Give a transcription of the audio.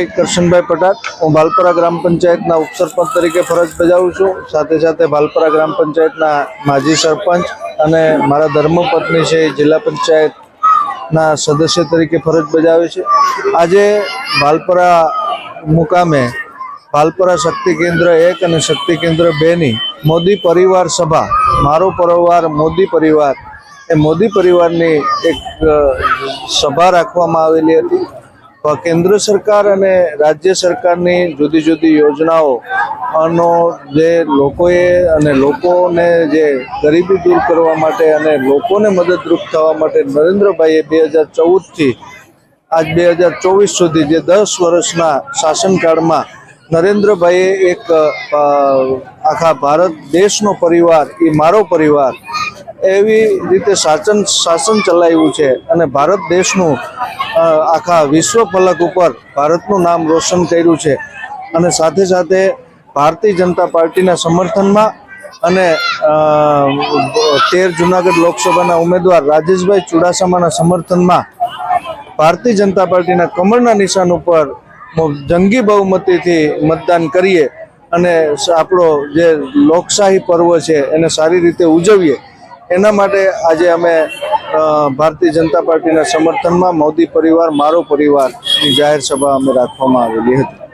કરશનભાઈ પટાક હું ભાલપરા ગ્રામ પંચાયતના ઉપસરપંચ તરીકે ફરજ બજાવું છું. સાથે સાથે ભાલપરા ગ્રામ પંચાયતના માજી સરપંચ અને મારા ધર્મપત્ની છે જિલ્લા પંચાયતના સદસ્ય તરીકે ફરજ બજાવે છે. આજે ભાલપરા મુકામે ભાલપરા શક્તિ કેન્દ્ર એક અને શક્તિ કેન્દ્ર બેની મોદી પરિવાર સભા, મારો પરિવાર મોદી પરિવાર, એ મોદી પરિવારની એક સભા રાખવામાં આવેલી હતી. કેન્દ્ર સરકાર અને રાજ્ય સરકારની જુદી જુદી યોજનાઓ નો જે લોકોએ અને લોકોને જે ગરીબી દૂર કરવા માટે અને લોકોને મદદરૂપ થવા માટે નરેન્દ્રભાઈએ બે હજાર ચૌદથી આજ બે હજાર ચોવીસ સુધી જે દસ વર્ષના શાસનકાળમાં નરેન્દ્રભાઈએ એક આખા ભારત દેશનો પરિવાર, એ મારો પરિવાર એવી રીતે શાસન શાસન ચલાવ્યું છે અને ભારત દેશનું આખા વિશ્વ ફલક ઉપર ભારતનું નામ રોશન કર્યું છે. અને સાથે સાથે ભારતીય જનતા પાર્ટીના સમર્થનમાં અને તેર જુનાગઢ લોકસભાના ઉમેદવાર રાજેશભાઈ ચુડાસમાના સમર્થનમાં ભારતીય જનતા પાર્ટીના કમળના નિશાન ઉપર જંગી બહુમતીથી મતદાન કરીએ અને આપણો જે લોકશાહી પર્વ છે એને સારી રીતે ઉજવીએ. એના માટે આજે અમે ભારતીય જનતા પાર્ટીના સમર્થનમાં મોદી પરિવાર, મારો પરિવારની જાહેર સભા અમે રાખવામાં આવેલી હતી.